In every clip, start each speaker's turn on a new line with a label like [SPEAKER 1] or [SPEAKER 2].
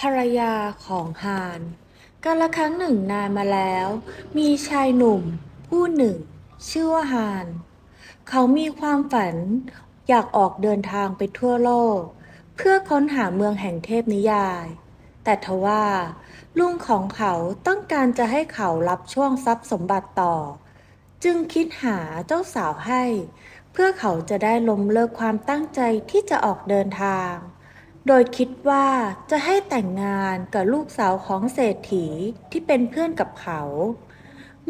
[SPEAKER 1] ภรรยาของฮานกาลครั้งหนึ่งนานมาแล้ว มีชายหนุ่ม ผู้หนึ่ง ชื่อว่าฮาน เขามีความฝันอยากออกเดินทางไปทั่วโลก เพื่อค้นหาเมืองแห่งเทพนิยาย แต่ทว่าลุงของเขาต้องการจะให้เขารับช่วงทรัพย์สมบัติต่อ จึงคิดหาเจ้าสาวให้ เพื่อเขาจะได้ล้มเลิกความตั้งใจที่จะออกเดินทาง โดยคิดว่าจะให้แต่งงานกับลูกสาวของเศรษฐีที่เป็นเพื่อนกับเขา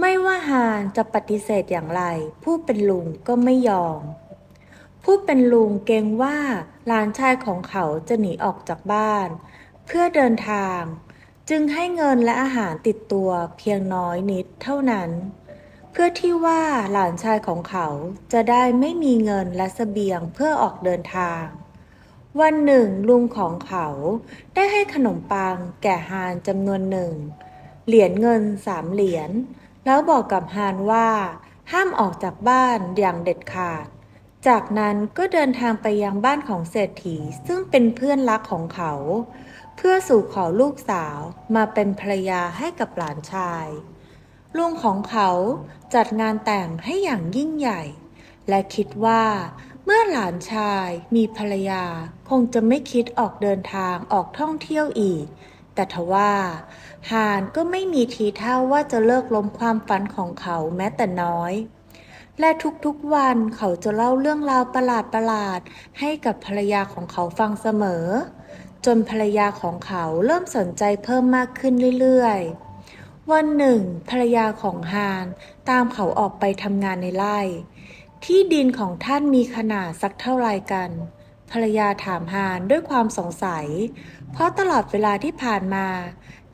[SPEAKER 1] ไม่ว่าฮานจะปฏิเสธอย่างไร ผู้เป็นลุงก็ไม่ยอม ผู้เป็นลุงเกรงว่าหลานชายของเขาจะหนีออกจากบ้าน เพื่อเดินทาง จึงให้เงินและอาหารติดตัวเพียงน้อยนิดเท่านั้น เพื่อที่ว่าหลานชายของเขาจะได้ไม่มีเงินและเสบียงเพื่อออกเดินทาง วันหนึ่งลุงของเขาได้ให้ขนมปังแก่ฮานจำนวนหนึ่ง เหรียญเงินสามเหรียญ แล้วบอกกับฮานว่า ห้ามออกจากบ้านอย่างเด็ดขาด จากนั้นก็เดินทางไปยังบ้านของเศรษฐีซึ่งเป็นเพื่อนรักของเขา เพื่อสู่ขอลูกสาวมาเป็นภรรยาให้กับหลานชาย ลุงของเขาจัดงานแต่งให้อย่างยิ่งใหญ่ และคิดว่า มื่อหลานชายมีภรรยาคงจะไม่คิดออกเดินทางออกท่องเที่ยวอีก แต่ทว่าฮานก็ไม่มีทีท่าว่าจะเลิกล้มความฝันของเขาแม้แต่น้อย และทุกๆวันเขาจะเล่าเรื่องราวประหลาดๆให้กับภรรยาของเขาฟังเสมอ จนภรรยาของเขาเริ่มสนใจเพิ่มมากขึ้นเรื่อยๆวันหนึ่ง ภรรยาของฮานตามเขาออกไปทำงานในไร่ ที่ดินของท่านมีขนาดสักเท่าไรกัน ภรรยาถามฮานด้วยความสงสัย เพราะตลอดเวลาที่ผ่านมา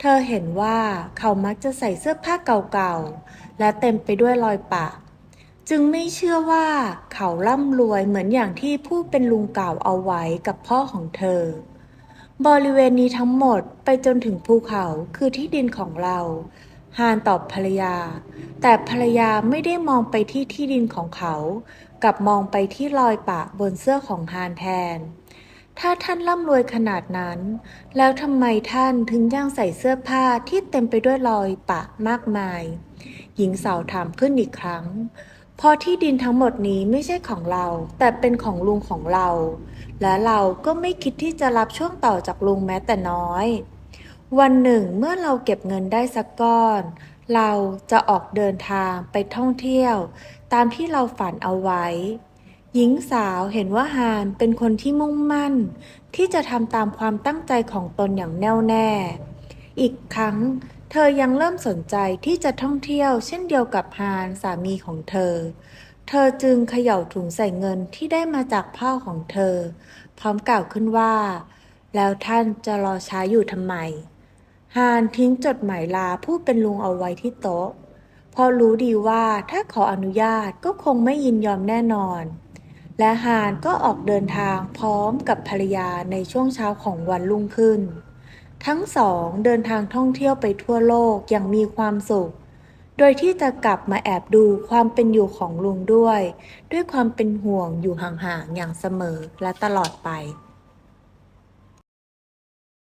[SPEAKER 1] เธอเห็นว่าเขามักจะใส่เสื้อผ้าเก่าๆ และเต็มไปด้วยรอยปะ จึงไม่เชื่อว่าเขาร่ำรวยเหมือนอย่างที่ผู้เป็นลุงกล่าวเอาไว้กับพ่อของเธอ บริเวณนี้ทั้งหมดไปจนถึงภูเขาคือที่ดินของเรา ฮานตอบภรรยา แต่ภรรยาไม่ได้มองไปที่ที่ดินของเขา กลับมองไปที่รอยปะบนเสื้อของฮานแทน ถ้าท่านร่ำรวยขนาดนั้น แล้วทำไมท่านถึงยังใส่เสื้อผ้าที่เต็มไปด้วยรอยปะมากมาย หญิงสาวถามขึ้นอีกครั้งเพราะที่ดินทั้งหมดนี้ไม่ใช่ของเรา แต่เป็นของลุงของเรา และเราก็ไม่คิดที่จะรับช่วงต่อจากลุงแม้แต่น้อย วันหนึ่งเมื่อเราเก็บเงินได้สักก้อน เราจะออกเดินทางไปท่องเที่ยว ตามที่เราฝันเอาไว้ หญิงสาวเห็นว่าฮานเป็นคนที่มุ่งมั่น ที่จะทำตามความตั้งใจของตนอย่างแน่วแน่ อีกครั้ง เธอยังเริ่มสนใจที่จะท่องเที่ยว เช่นเดียวกับฮานสามีของเธอ เธอจึงเขย่าถุงใส่เงินที่ได้มาจากพ่อของเธอ พร้อมกล่าวขึ้นว่า แล้วท่านจะรอช้าอยู่ทำไม ฮานทิ้งจดหมายลาผู้เป็นลุงเอาไว้ที่โต๊ะเพราะรู้ดีว่าถ้าขออนุญาตก็คงไม่ยินยอมแน่นอน และฮานก็ออกเดินทางพร้อมกับภรรยาในช่วงเช้าของวันรุ่งขึ้น ทั้งสองเดินทางท่องเที่ยวไปทั่วโลกอย่างมีความสุข โดยที่จะกลับมาแอบดูความเป็นอยู่ของลุงด้วย ด้วยความเป็นห่วงอยู่ห่างๆอย่างเสมอและตลอดไป